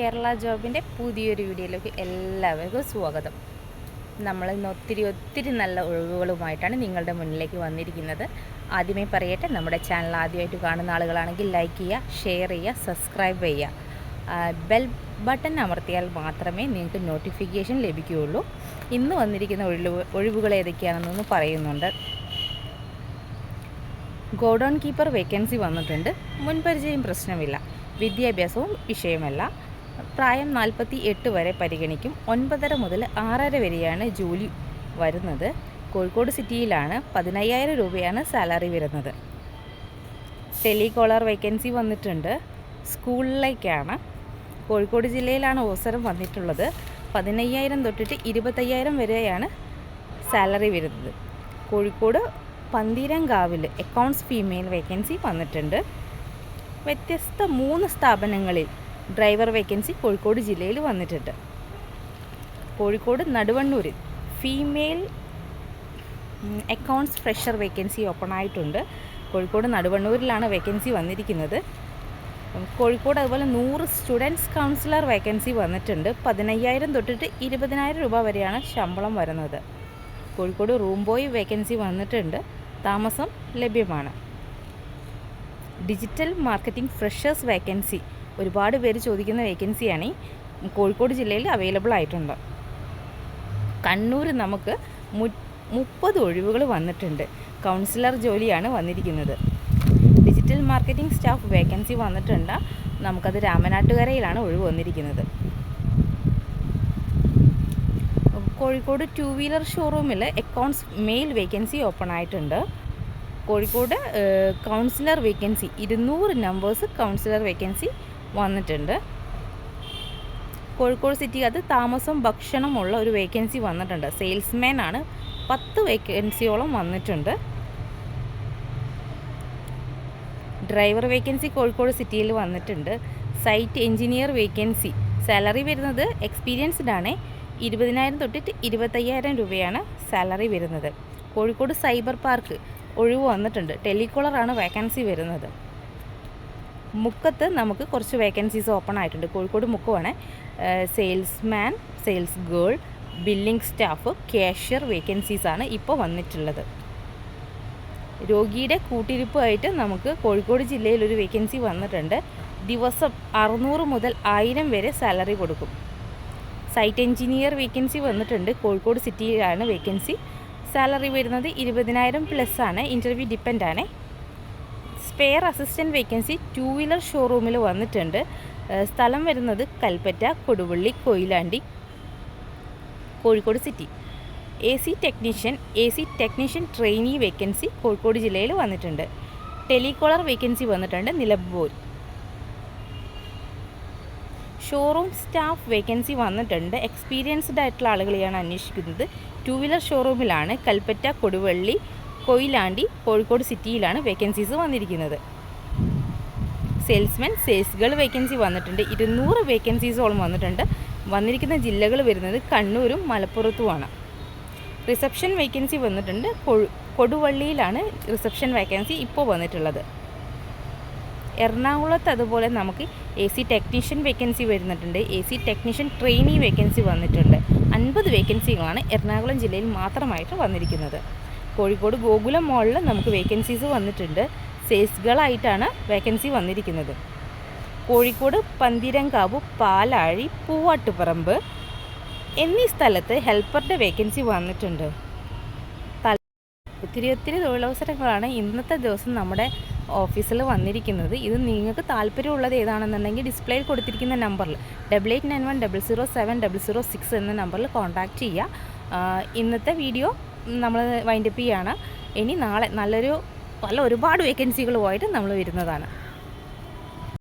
കേരള ജോബിന്റെ പുതിയൊരു വീഡിയോയിലേക്ക് എല്ലാവർക്കും സ്വാഗതം. നമ്മൾ ഇന്ന് ഒത്തിരി ഒത്തിരി നല്ല ഒഴിവുകളുമായിട്ടാണ് നിങ്ങളുടെ മുന്നിലേക്ക് വന്നിരിക്കുന്നത്. ആദ്യമേ പറയട്ടെ നമ്മുടെ ചാനൽ ആദ്യമായിട്ട് കാണുന്ന ആളുകളാണെങ്കിൽ ലൈക്ക് ചെയ്യുക ഷെയർ ചെയ്യുക സബ്സ്ക്രൈബ് ചെയ്യുക. ബെൽ ബട്ടൺ അമർത്തിയാൽ മാത്രമേ നിങ്ങൾക്ക് നോട്ടിഫിക്കേഷൻ ലഭിക്കുകയുള്ളൂ. ഇന്ന് വന്നിരിക്കുന്ന ഒഴിവ് ഒഴിവുകൾ ഏതൊക്കെയാണെന്നൊന്ന് പറയുന്നുണ്ട്. ഗോഡൗൺ കീപ്പർ വേക്കൻസി വന്നിട്ടുണ്ട്. മുൻപരിചയം പ്രശ്നമില്ല. വിദ്യാഭ്യാസവും വിഷയമല്ല. പ്രായം നാൽപ്പത്തി എട്ട് വരെ പരിഗണിക്കും. ഒൻപതര മുതൽ ആറര വരെയാണ് ജോലി വരുന്നത്. കോഴിക്കോട് സിറ്റിയിലാണ് പതിനയ്യായിരം രൂപയാണ് സാലറി വരുന്നത്. ടെലികോളർ വേക്കൻസി വന്നിട്ടുണ്ട്. സ്കൂളിലേക്കാണ്. കോഴിക്കോട് ജില്ലയിലാണ് അവസരം വന്നിട്ടുള്ളത്. പതിനയ്യായിരം തൊട്ടിട്ട് ഇരുപത്തയ്യായിരം വരെയാണ് സാലറി വരുന്നത്. കോഴിക്കോട് പന്തീരങ്കാവിൽ അക്കൗണ്ട്സ് ഫീമെയിൽ വേക്കൻസി വന്നിട്ടുണ്ട്. വ്യത്യസ്ത മൂന്ന് സ്ഥാപനങ്ങളിൽ ഡ്രൈവർ വേക്കൻസി കോഴിക്കോട് ജില്ലയിൽ വന്നിട്ടുണ്ട്. Kozhikode നടുവണ്ണൂരിൽ female accounts fresher vacancy open ആയിട്ടുണ്ട്. കോഴിക്കോട് നടുവണ്ണൂരിലാണ് വേക്കൻസി വന്നിരിക്കുന്നത്. കോഴിക്കോട് അതുപോലെ നൂറ് സ്റ്റുഡൻസ് കൗൺസിലർ വേക്കൻസി വന്നിട്ടുണ്ട്. പതിനയ്യായിരം തൊട്ടിട്ട് ഇരുപതിനായിരം രൂപ വരെയാണ് ശമ്പളം വരുന്നത്. കോഴിക്കോട് റൂം ബോയ് വേക്കൻസി വന്നിട്ടുണ്ട്. താമസം ലഭ്യമാണ്. ഡിജിറ്റൽ മാർക്കറ്റിംഗ് ഫ്രഷേഴ്സ് വേക്കൻസി ഒരുപാട് പേര് ചോദിക്കുന്ന വേക്കൻസിയാണ് കോഴിക്കോട് ജില്ലയിൽ അവൈലബിൾ ആയിട്ടുണ്ട്. കണ്ണൂർ നമുക്ക് മു- മുപ്പത് ഒഴിവുകൾ വന്നിട്ടുണ്ട്. കൗൺസിലർ ജോലിയാണ് വന്നിരിക്കുന്നത്. ഡിജിറ്റൽ മാർക്കറ്റിംഗ് സ്റ്റാഫ് വേക്കൻസി വന്നിട്ടുണ്ട്. നമുക്കത് രാമനാട്ടുകരയിലാണ് ഒഴിവ് വന്നിരിക്കുന്നത്. കോഴിക്കോട് ടു വീലർ ഷോറൂമിൽ അക്കൗണ്ട്സ് മെയിൽ വേക്കൻസി ഓപ്പൺ ആയിട്ടുണ്ട്. കോഴിക്കോട് കൗൺസിലർ വേക്കൻസി ഇരുന്നൂറ് നമ്പേഴ്സ് കൗൺസിലർ വേക്കൻസി വന്നിട്ടുണ്ട്. കോഴിക്കോട് സിറ്റിക്കകത്ത് താമസം ഭക്ഷണമുള്ള ഒരു വേക്കൻസി വന്നിട്ടുണ്ട്. സെയിൽസ്മാൻ ആണ് പത്ത് വേക്കൻസിയോളം വന്നിട്ടുണ്ട്. ഡ്രൈവർ വേക്കൻസി കോഴിക്കോട് സിറ്റിയിൽ വന്നിട്ടുണ്ട്. Site engineer vacancy. സാലറി വരുന്നത് എക്സ്പീരിയൻസ്ഡ് ആണ്. ഇരുപതിനായിരം തൊട്ടിട്ട് ഇരുപത്തയ്യായിരം രൂപയാണ് സാലറി വരുന്നത്. കോഴിക്കോട് സൈബർ പാർക്ക് ഒഴിവ് വന്നിട്ടുണ്ട്. ടെലികോളറാണ് വേക്കൻസി വരുന്നത്. മുക്കത്ത് നമുക്ക് കുറച്ച് വേക്കൻസീസ് ഓപ്പൺ ആയിട്ടുണ്ട്. Kozhikode മുക്കുവാണ്. Salesman sales girl billing staff cashier വേക്കൻസീസാണ് ഇപ്പോൾ വന്നിട്ടുള്ളത്. രോഗിയുടെ കൂട്ടിരിപ്പുമായിട്ട് നമുക്ക് കോഴിക്കോട് ജില്ലയിൽ ഒരു വേക്കൻസി വന്നിട്ടുണ്ട്. ദിവസം അറുന്നൂറ് മുതൽ ആയിരം വരെ സാലറി കൊടുക്കും. സൈറ്റ് എഞ്ചിനീയർ വേക്കൻസി വന്നിട്ടുണ്ട്. കോഴിക്കോട് സിറ്റിയിലാണ് വേക്കൻസി സാലറി വരുന്നത് ഇരുപതിനായിരം പ്ലസ് ആണ്. ഇന്റർവ്യൂ ഡിപ്പെൻഡ് ആണ്. Spare assistant vacancy two wheeler ഷോറൂമിൽ വന്നിട്ടുണ്ട് സ്ഥലം വരുന്നത് Kalpetta Koduvally Koyilandy Kozhikode city A C technician A C technician trainee vacancy Kozhikode ജില്ലയിൽ വന്നിട്ടുണ്ട്. ടെലികോളർ വേക്കൻസി വന്നിട്ടുണ്ട് നിലമ്പൂർ. ഷോറൂം സ്റ്റാഫ് വേക്കൻസി വന്നിട്ടുണ്ട്. എക്സ്പീരിയൻസ്ഡ് ആയിട്ടുള്ള ആളുകളെയാണ് അന്വേഷിക്കുന്നത്. ടു വീലർ ഷോറൂമിലാണ് കൽപ്പറ്റ കൊടുവള്ളി കൊയിലാണ്ടി കോഴിക്കോട് സിറ്റിയിലാണ് വേക്കൻസീസ് വന്നിരിക്കുന്നത്. സെയിൽസ്മാൻ സെയിൽസ് ഗേൾ വേക്കൻസി വന്നിട്ടുണ്ട്. ഇരുന്നൂറ് വേക്കൻസീസോളം വന്നിട്ടുണ്ട്. വന്നിരിക്കുന്ന ജില്ലകൾ വരുന്നത് കണ്ണൂരും മലപ്പുറത്തുമാണ്. റിസപ്ഷൻ വേക്കൻസി വന്നിട്ടുണ്ട്. കൊടുവള്ളിയിലാണ് റിസപ്ഷൻ വേക്കൻസി ഇപ്പോൾ വന്നിട്ടുള്ളത്. എറണാകുളത്ത് അതുപോലെ നമുക്ക് A C technician vacancy വരുന്നിട്ടുണ്ട്. A C technician trainee vacancy വന്നിട്ടുണ്ട്. അൻപത് വേക്കൻസികളാണ് എറണാകുളം ജില്ലയിൽ മാത്രമായിട്ട് വന്നിരിക്കുന്നത്. കോഴിക്കോട് ഗോകുലം മോളിൽ നമുക്ക് വേക്കൻസീസ് വന്നിട്ടുണ്ട്. സെയിൽസുകളായിട്ടാണ് വേക്കൻസി വന്നിരിക്കുന്നത്. കോഴിക്കോട് പന്തിരങ്കാവ് പാലാഴി പൂവാട്ടുപറമ്പ് എന്നീ സ്ഥലത്ത് ഹെൽപ്പറുടെ വേക്കൻസി വന്നിട്ടുണ്ട്. ഒത്തിരി ഒത്തിരി തൊഴിലവസരങ്ങളാണ് ഇന്നത്തെ ദിവസം നമ്മുടെ ഓഫീസിൽ വന്നിരിക്കുന്നത്. ഇത് നിങ്ങൾക്ക് താല്പര്യമുള്ളത് ഏതാണെന്നുണ്ടെങ്കിൽ ഡിസ്പ്ലേയിൽ കൊടുത്തിരിക്കുന്ന നമ്പറിൽ double eight nine one double zero seven double zero six എന്ന നമ്പറിൽ കോൺടാക്റ്റ് ചെയ്യുക. ഇന്നത്തെ വീഡിയോ നമ്മൾ വൈൻഡപ്പ് ചെയ്യുകയാണ് ഇനി നാളെ നല്ലൊരു പല ഒരുപാട് വേക്കൻസികളുമായിട്ട് നമ്മൾ വരുന്നതാണ്.